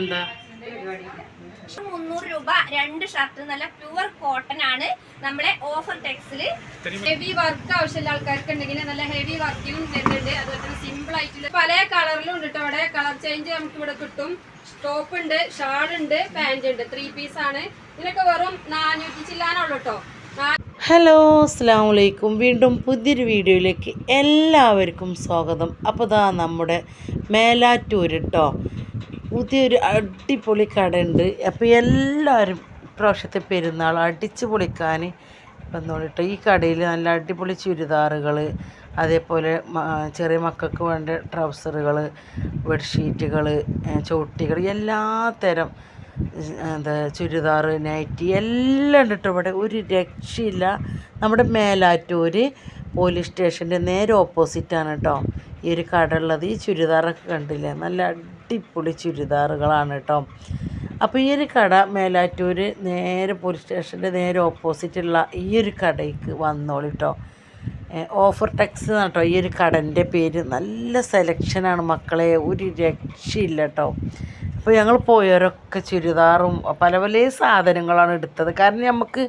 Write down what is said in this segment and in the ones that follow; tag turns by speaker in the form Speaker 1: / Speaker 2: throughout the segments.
Speaker 1: എന്താ?
Speaker 2: മുന്നൂറ് രൂപ രണ്ട് ഷർട്ട് നല്ല പ്യുവർ കോട്ടൺ ആണ് നമ്മളെ ഓഫർ ടെക്സിൽ ഹെവി വർക്ക് ആവശ്യമുള്ള ആൾക്കാർക്ക് ഉണ്ടെങ്കിൽ നല്ല ഹെവി വർക്കിലും വരുന്നുണ്ട്. അതുപോലെ തന്നെ സിമ്പിൾ ആയിട്ടുള്ള പല കളറിലും ഉണ്ട് കേട്ടോ അവിടെ കളർ ചേഞ്ച് നമുക്ക് ഇവിടെ കിട്ടും. ടോപ്പ് ഉണ്ട് ഷാൾ ഉണ്ട് പാന്റ് ഉണ്ട്. ത്രീ പീസ് ആണ്. ഇതിനൊക്കെ വെറും നാനൂറ്റി ചില്ലാനുള്ളൂ കേട്ടോ
Speaker 1: ഹലോ അസ്സാം വലൈക്കും വീണ്ടും പുതിയൊരു വീഡിയോയിലേക്ക് എല്ലാവർക്കും സ്വാഗതം. അപ്പോൾ ദാ നമ്മുടെ മേലാറ്റൂർ കേട്ടോ പുതിയൊരു അടിപൊളി കടയുണ്ട്. അപ്പോൾ എല്ലാവരും ഇപ്രാവശ്യത്തെ പെരുന്നാൾ അടിച്ച് പൊളിക്കാൻ വന്നോളിട്ടോ. ഈ കടയിൽ നല്ല അടിപൊളി ചുരിദാറുകൾ അതേപോലെ ചെറിയ മക്കൾക്ക് വേണ്ട ട്രൗസറുകൾ ബെഡ്ഷീറ്റുകൾ ചോട്ടികൾ എല്ലാ തരം എന്താ ചുരിദാർ നൈറ്റി എല്ലാം ഉണ്ട് കേട്ടോ ഇവിടെ ഒരു രക്ഷയില്ല. നമ്മുടെ മേലാറ്റൂർ പോലീസ് സ്റ്റേഷന്റെ നേരെ ഓപ്പോസിറ്റാണ് കേട്ടോ ഈ ഒരു കട ഉള്ളത്. ഈ ചുരിദാറൊക്കെ കണ്ടില്ലേ? നല്ല അടിപൊളി ചുരിദാറുകളാണ് കേട്ടോ. അപ്പോൾ ഈ ഒരു കട മേലാറ്റൂർ നേരെ പോലീസ് സ്റ്റേഷന്റെ നേരെ ഓപ്പോസിറ്റുള്ള ഈ ഒരു കടയ്ക്ക് വന്നോളൂ കേട്ടോ ഓഫർ ടെക്സ് കേട്ടോ ഈ ഒരു കടന്റെ പേര് നല്ല സെലക്ഷനാണ് മക്കളെ. ഒരു രക്ഷയില്ല കേട്ടോ അപ്പോൾ ഞങ്ങൾ പോയവരൊക്കെ ചുരിദാറും പല പല സാധനങ്ങളാണ് എടുത്തത്. കാരണം നമുക്ക്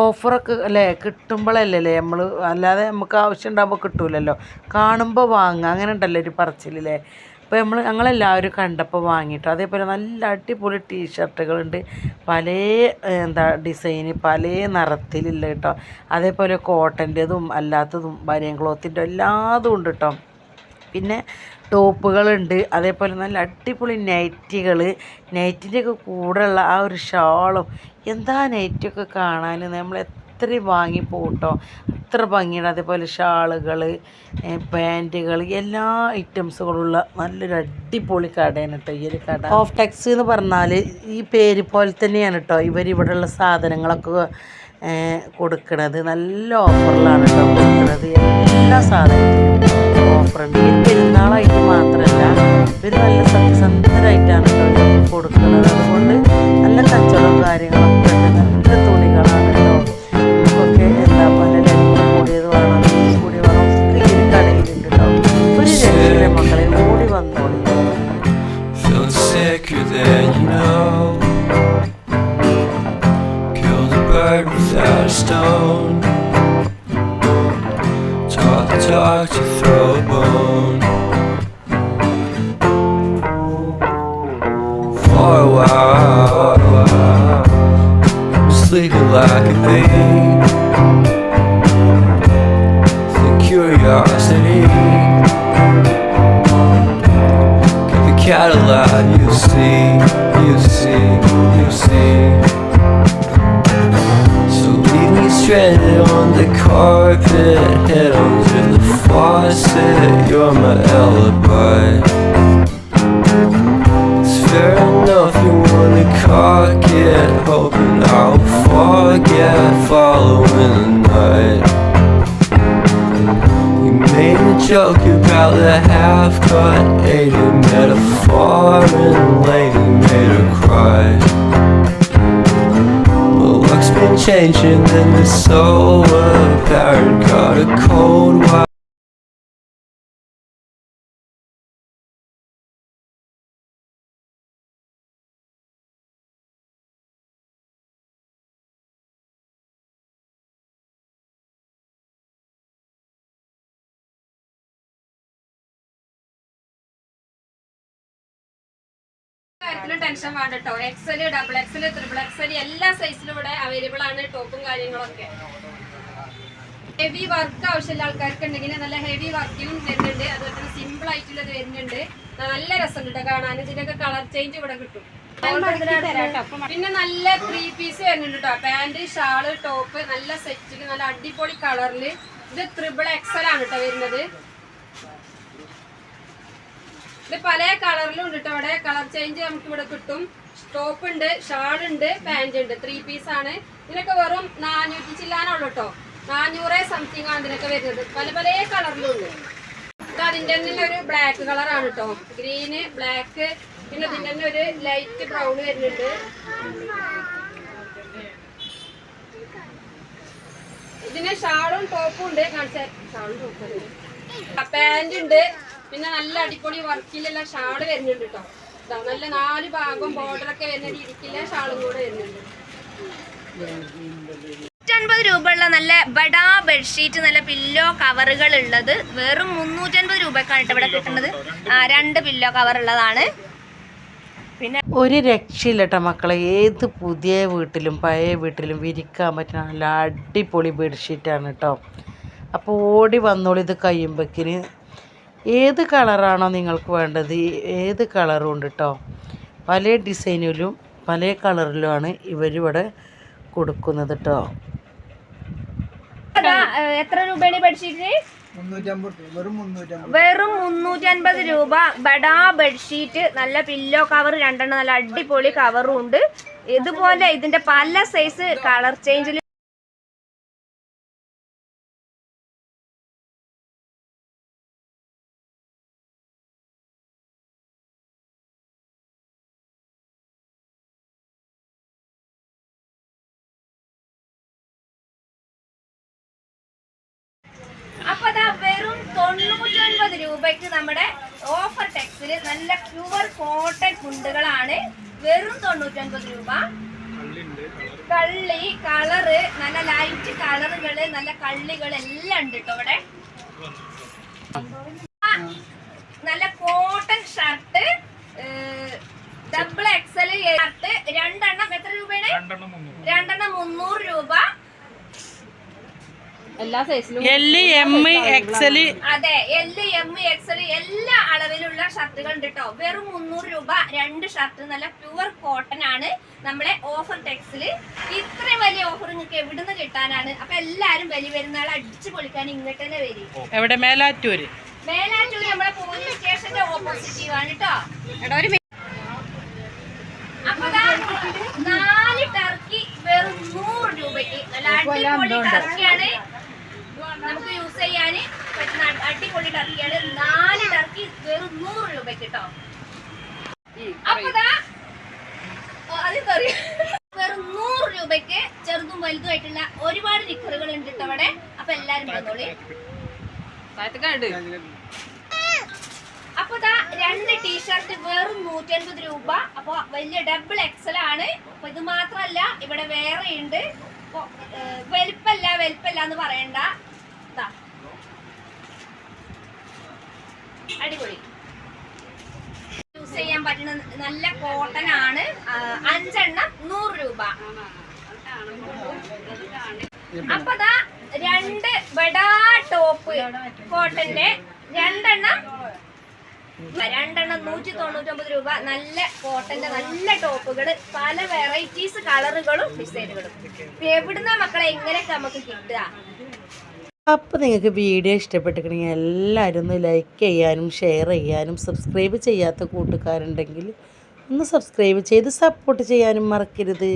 Speaker 1: ഓഫറൊക്കെ അല്ലേ കിട്ടുമ്പോഴല്ലേ അല്ലേ നമ്മൾ അല്ലാതെ നമുക്ക് ആവശ്യം ഉണ്ടാകുമ്പോൾ കിട്ടൂലല്ലോ. കാണുമ്പോൾ വാങ്ങുക അങ്ങനെ ഉണ്ടല്ലോ ഒരു പറച്ചിലല്ലേ അപ്പോൾ നമ്മൾ ഞങ്ങളെല്ലാവരും കണ്ടപ്പോൾ വാങ്ങിയിട്ടോ അതേപോലെ നല്ല അടിപൊളി ടീഷർട്ടുകളുണ്ട്. പല എന്താ ഡിസൈൻ പല നിറത്തിലുള്ള കേട്ടോ അതേപോലെ കോട്ടന്റെതും അല്ലാത്തതും ബനിയൻ ക്ലോത്തിന്റെ എല്ലാതും ഉണ്ട് കേട്ടോ പിന്നെ ടോപ്പുകളുണ്ട്. അതേപോലെ നല്ല അടിപൊളി നൈറ്റികൾ നൈറ്റിന്റെ ഒക്കെ കൂടെയുള്ള ആ ഒരു ഷാളും. എന്താ നൈറ്റിയൊക്കെ കാണാൻ നമ്മൾ എത്രയും വാങ്ങി അത്ര ഭംഗിയാണ്. അതേപോലെ ഷാളുകൾ പാന്റുകൾ എല്ലാ ഐറ്റംസുകളുള്ള നല്ലൊരു അടിപൊളി കടയാണ് കേട്ടോ ഈ ഒരു കട. ഓഫ് ടെക്സ് എന്ന് പറഞ്ഞാൽ ഈ പേര് പോലെ തന്നെയാണ് കേട്ടോ ഇവർ ഇവിടെയുള്ള സാധനങ്ങളൊക്കെ കൊടുക്കണത്. നല്ല ഓഫറിലാണ് കേട്ടോ കൊടുക്കുന്നത് എല്ലാ സാധനത്തിനും ഓഫറുണ്ട് ഈ പെരുന്നാളായിട്ട് മാത്രമല്ല ഇവർ നല്ല സത്യസന്ധരായിട്ടാണ് കേട്ടോ കൊടുക്കുന്നത് അതുകൊണ്ട് നല്ല കച്ചവടം കാര്യങ്ങളൊക്കെ
Speaker 3: a stone. Talk talk to throw a bone. For a while, sleeping like a thief. Carpet, head under the faucet. You're my alibi. It's fair enough you wanna cock it, hoping I'll forget following the night. You made a joke about the half cut, ate a metaphor, and lady made her cry been changing and the soul of got a cold
Speaker 2: കാര്യത്തിലും tension വേണ്ട കേട്ടോ XL double XL triple XL എല്ലാ സൈസിലും ഇവിടെ available ആണ് ടോപ്പും കാര്യങ്ങളൊക്കെ. Heavy work ആവശ്യമുള്ള ആൾക്കാർക്ക് ഉണ്ടെങ്കിൽ നല്ല ഹെവി വർക്കിങ് വരുന്നുണ്ട്. അതുപോലെ തന്നെ സിമ്പിൾ ആയിട്ടുള്ളത് വരുന്നുണ്ട്. നല്ല രസമുണ്ട് കേട്ടോ കാണാൻ. ഇതിനൊക്കെ കളർ ചേഞ്ച് ഇവിടെ കിട്ടും. പിന്നെ നല്ല ത്രീ പീസ് വരുന്നുണ്ട് കേട്ടോ പാന്റ് ഷാൾ ടോപ്പ് നല്ല സെറ്റിൽ നല്ല അടിപൊളി കളറിൽ ഇത് ത്രിബിൾ എക്സൽ ആണ് കേട്ടോ വരുന്നത്. ഇത് പല കളറിലും ഉണ്ട് കേട്ടോ കളർ ചേഞ്ച് നമുക്ക് ഇവിടെ കിട്ടും. ടോപ്പ് ഉണ്ട് ഷാൾ ഉണ്ട് പാന്റ് ഉണ്ട്. ത്രീ പീസ് ആണ്. ഇതിനൊക്കെ വെറും നാനൂറ്റി ചില്ലാനുള്ളൂ കേട്ടോ നാനൂറ് സംതിങ് ആണ് ഇതിനൊക്കെ വരുന്നത്. പല പല കളറിലും ഉണ്ട്. ഇത് അതിന്റെ തന്നെ ഒരു ബ്ലാക്ക് കളറാണ് കേട്ടോ ഗ്രീന് ബ്ലാക്ക് പിന്നെ ഇതിന്റെ തന്നെ ഒരു ലൈറ്റ് ബ്രൗൺ വരുന്നുണ്ട്. ഇതിന് ഷാളും ടോപ്പും ഉണ്ട്. കാണിച്ചാൽ ഷാളും ടോപ്പും പാന്റ് ഉണ്ട്. പിന്നെ നല്ല അടിപൊളി വർക്കിലുള്ള ഷാൾ വരുന്നുണ്ട് കേട്ടോ. ഇതാ നല്ല നാല് ഭാഗം ബോർഡർ ഒക്കെ വരുന്ന രീതിക്കുള്ള ഷാളും കൂടെ വരുന്നുണ്ട്.
Speaker 4: നൂറ്റൻപത് രൂപയുള്ള നല്ല ബഡാ ബെഡ്ഷീറ്റ് നല്ല പില്ലോ കവറുകൾ ഉള്ളത്. വെറും മുന്നൂറ്റൻപത് രൂപക്കാണ് കേട്ടോ ഇവിടെ കിട്ടുന്നത്. ആ രണ്ട് പില്ലോ കവർ ഉള്ളതാണ്. പിന്നെ
Speaker 1: ഒരു രക്ഷയില്ല കേട്ടോ മക്കളെ. ഏത് പുതിയ വീട്ടിലും പഴയ വീട്ടിലും വിരിക്കാൻ പറ്റുന്ന നല്ല അടിപൊളി ബെഡ്ഷീറ്റാണ് കേട്ടോ. അപ്പോൾ ഓടി വന്നോളൂ ഇത് കഴിയുമ്പോഴേക്കിന് ഏത് കളറാണോ നിങ്ങൾക്ക് വേണ്ടത്? ഏത് കളറും ഉണ്ട് കേട്ടോ പല ഡിസൈനിലും പല കളറിലുമാണ് ഇവരിവിടെ കൊടുക്കുന്നത് കേട്ടോ
Speaker 4: എത്ര രൂപയാണ് ഈ വെറും വെറും മുന്നൂറ്റൻപത് രൂപ. ബഡാ ബെഡ്ഷീറ്റ് നല്ല പില്ലോ കവർ രണ്ടെണ്ണം നല്ല അടിപൊളി കവറും ഉണ്ട്. ഇതുപോലെ ഇതിന്റെ പല സൈസ് കളർ ചേഞ്ചിൽ വെറും തൊണ്ണൂറ്റൊൻപത് രൂപയ്ക്ക് നമ്മുടെ ഓഫർ ടെക്സിൽ നല്ല പ്യുവർ കോട്ടൺ കുണ്ടുകളാണ്. വെറും തൊണ്ണൂറ്റൊൻപത് രൂപ. കള്ളി കളറ് നല്ല ലൈറ്റ് കളറുകൾ നല്ല കള്ളികൾ എല്ലാം ഉണ്ട് കേട്ടോ ഇവിടെ. നല്ല cotton shirt double XL shirt രണ്ടെണ്ണം എത്ര രൂപയാണ്? രണ്ടെണ്ണം മുന്നൂറ് രൂപ.
Speaker 2: എല്ലാ സൈസിലും
Speaker 1: എൽ എം എക്സൽ
Speaker 4: അതെ എൽ എം എക്സൽ എല്ലാ അളവിലുള്ള ഷർട്ടുകൾ ഉണ്ട് കേട്ടോ വെറും മുന്നൂറ് രൂപ രണ്ട് ഷർട്ട് നല്ല പ്യുവർ കോട്ടൺ ആണ് നമ്മളെ ഓഫർ ടെക്സിൽ ഇത്രയും വലിയ ഓഫർ നിങ്ങൾക്ക് എവിടുന്ന് കിട്ടാനാണ്? അപ്പൊ എല്ലാരും വലിയ പെരുന്നാൾ അടിച്ചു പൊളിക്കാൻ ഇങ്ങോട്ട് തന്നെ വരും.
Speaker 1: എവിടെ? മേലാറ്റൂര്.
Speaker 4: മേലാറ്റൂര് നമ്മളെ പോലീസ് സ്റ്റേഷന്റെ ഓപ്പോസിറ്റീവ് ആണ് കേട്ടോ അപ്പൊ നാല് ടർക്കി വെറും നൂറ് രൂപയ്ക്ക്. നല്ല അടിപൊളി ടർക്കിയാണ് പറ്റുന്ന അടിപൊളി ടർക്കിയാണ് നാല് ടർക്കി വെറും നൂറ് രൂപയ്ക്ക് കേട്ടോ അപ്പൊ? വെറും നൂറ് രൂപയ്ക്ക് ചെറുതും വലുതുമായിട്ടുള്ള ഒരുപാട് നിക്കറുകൾ ഉണ്ട് കേട്ടോ അവിടെ. അപ്പൊ എല്ലാരും വന്നോളി. അപ്പൊ ദാ രണ്ട് ടീഷർട്ട് വെറും നൂറ്റൻപത് രൂപ. അപ്പൊ വലിയ ഡബിൾ എക്സൽ ആണ്. അപ്പൊ ഇത് മാത്രല്ല ഇവിടെ വേറെ ഉണ്ട് വലിപ്പല്ല വലിപ്പല്ല എന്ന് പറയണ്ട. അടിപൊളി. യൂസ് ചെയ്യാൻ പറ്റുന്ന നല്ല കോട്ടൺ ആണ്. അഞ്ചെണ്ണം നൂറ് രൂപ. അപ്പൊ അതാ രണ്ട് ബഡാ ടോപ്പ് കോട്ടന്റെ രണ്ടെണ്ണം. രണ്ടെണ്ണം നൂറ്റി തൊണ്ണൂറ്റൊമ്പത് രൂപ. നല്ല കോട്ടന്റെ നല്ല ടോപ്പുകൾ പല വെറൈറ്റീസ് കളറുകളും ഡിസൈനുകളും എവിടുന്ന മക്കളെ എങ്ങനെയൊക്കെ നമുക്ക് കിട്ടുക?
Speaker 1: അപ്പോൾ നിങ്ങൾക്ക് വീഡിയോ ഇഷ്ടപ്പെട്ടിട്ടുണ്ടെങ്കിൽ എല്ലാവരും ഒന്ന് ലൈക്ക് ചെയ്യാനും ഷെയർ ചെയ്യാനും സബ്സ്ക്രൈബ് ചെയ്യാത്ത കൂട്ടുകാരുണ്ടെങ്കിൽ ഒന്ന് സബ്സ്ക്രൈബ് ചെയ്ത് സപ്പോർട്ട് ചെയ്യാനും മറക്കരുത്.